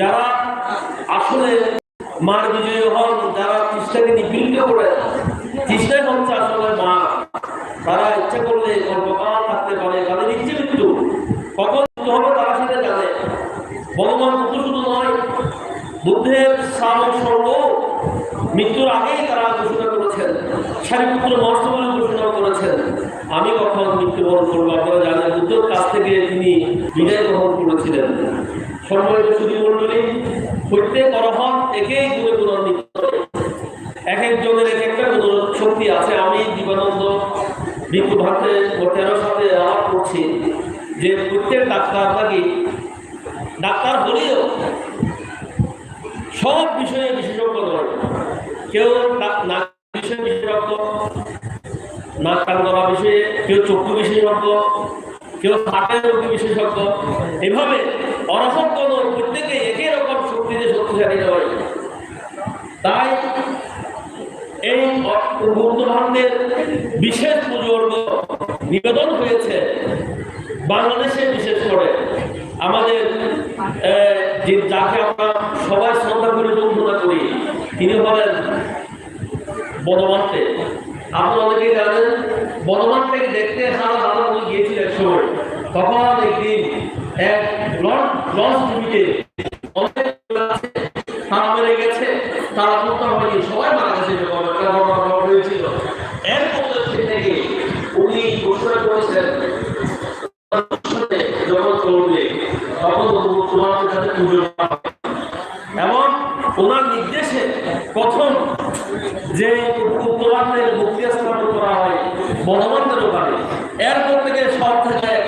যারা আসলে মার বিজয়ী হন, যারা চেষ্টাকে নিপীড়িত করে চেষ্টায় হচ্ছে আসলে মা। তারা ইচ্ছা করলে গর্ভকাল থাকতে পারে, তাদের ইচ্ছে মৃত্যু। কখন হবে তারা সেটা জানে। ভগবান বুদ্ধ শুধু নয়, বুদ্ধের শ্রাবণ সর্ব মৃত্যুর আগেই তারা ঘোষণা করেছেন। সারিপুত্র মহর্ষ বলে ঘোষণা করেছেন। আমি কখন মৃত্যুবরণ করব? আপনারা জানেন, বুদ্ধর কাছ থেকে তিনি বিদায় গ্রহণ করেছিলেন। সম্মানিত সুদী প্রত্যেক অরহন একেই গুণে গুণান্বিত এক একজনের এক একটা গুণ শক্তি আছে। আমি দিবানন্দ বিক্ষু ভাতে সাথে করছি যে প্রত্যেক ডাক্তার নাকি ডাক্তার হলেও সব বিষয়ে বিশেষজ্ঞ নয়। কেউ নাক বিষয়ে বিশেষজ্ঞ, নাক কান বিষয়ে, কেউ চক্ষু বিশেষজ্ঞ, কেউ রোগী বিশেষজ্ঞ। এভাবে অরহত প্রত্যেকে একই রকম শক্তিতে শক্তিশালী নয় তাই এই বন্ধুবান্ধবের বিশেষ পুজোর্গ নিবেদন হয়েছে বাংলাদেশে বিশেষ করে। আমাদের যে যাকে আমরা সবাই শ্রদ্ধা করি বন্ধুতা করি, তিনি হলেন বনমান্তে আপনারা অনেকেই জানেন বনমান্তে দেখতে সারা দাদা গিয়েছিল এক সময় তখন একদিন এক পুজো এবং ওনার নির্দেশে প্রথম যে মুক্তি স্থাপন করা হয় বনবন্ধের ওখানে এরপর থেকে সব থেকে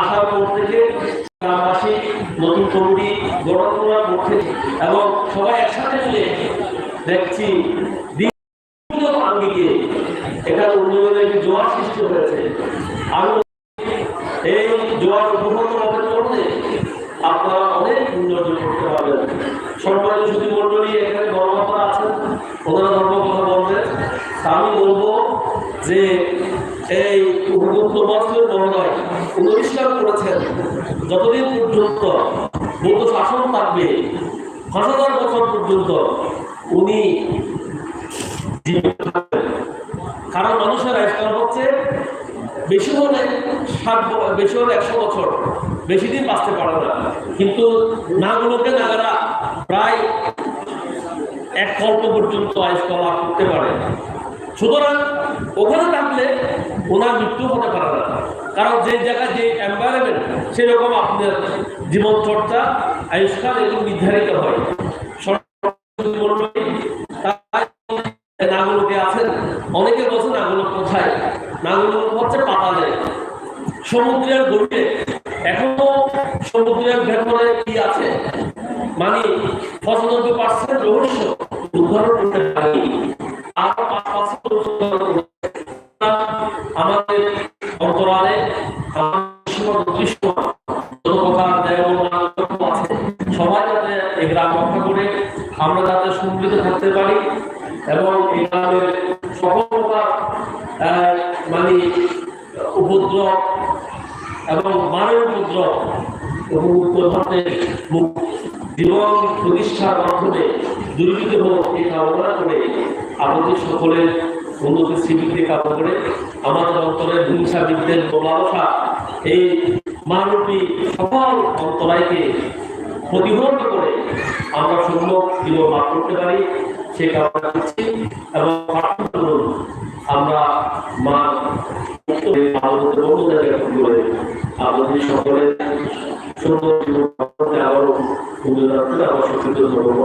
আসার পর থেকে গ্রামবাসী, নতুন কমিটি গঠন করার এবং সবাই একসাথে মিলে দেখছি আঙ্গিকে এখানে উন্নয়নের একটি জোয়ার সৃষ্টি হয়েছে। আমি এই জোয়ার উপভোগ করার আপনারা অনেক উন্নয়ন করতে পারবেন। সরকারি যদি মন্ডলী এখানে গণমাতা আছেন, ওনারা কথা বলবেন। আমি বলব যে এই উপযুক্ত বস্ত্রের মহোদয় পরিষ্কার করেছেন। যতদিন পর্যন্ত বৌদ্ধ শাসন থাকবে পাঁচ হাজার বছর পর্যন্ত উনি কারণ মানুষের আজকাল হচ্ছে বেশি হলে ষাট বেশি হলে একশো বছর, বেশি দিন বাঁচতে পারে না। কিন্তু নাগুলোকে নাগারা প্রায় এক কল্প পর্যন্ত আয়ুষ্কাল লাভ করতে পারে। সুতরাং ওখানে থাকলে ওনার মৃত্যু হতে পারে না। কারণ যে জায়গায় যে এনভায়রনমেন্ট সেরকম আপনার জীবন চর্চা, আয়ুষ্কাল এগুলো নির্ধারিত হয়। নাগুলোকে আছেন। অনেকে বলছে নাগুলো কোথায়? নাগুলো হচ্ছে পাতালে। সমুদ্রের গভীরে। এখনও সমুদ্রের ভেতরে কি আছে? মানে পঁচানব্বই পার্সেন্ট রহস্য। উদ্ধার করতে পারি আর পাঁচ আমাদের অন্তরালে সবাই যাতে এই গ্রাম রক্ষা করে আমরা যাতে সমৃদ্ধ থাকতে পারি এবং এই গ্রামের আহ, মানে উপদ্রব এবং মানব উপদ্রব এবং উত্তরভারতের জীবন প্রতিষ্ঠার মাধ্যমে দুর্নীতি হোক এই কামনা করে আমাদের সকলের উন্নতি সিভিকে কামনা করে। আমাদের অন্তরের হিংসা বিদ্বেষ লালসা এই মানবী সকল অন্তরায়কে প্রতিহত করে আমরা সম্ভব জীবন লাভ করতে পারি, সে কামনা করছি। এবং আমরা মা আমাদের সকলের সুন্দর জীবন আবারও আবার সত্যি ধর্ম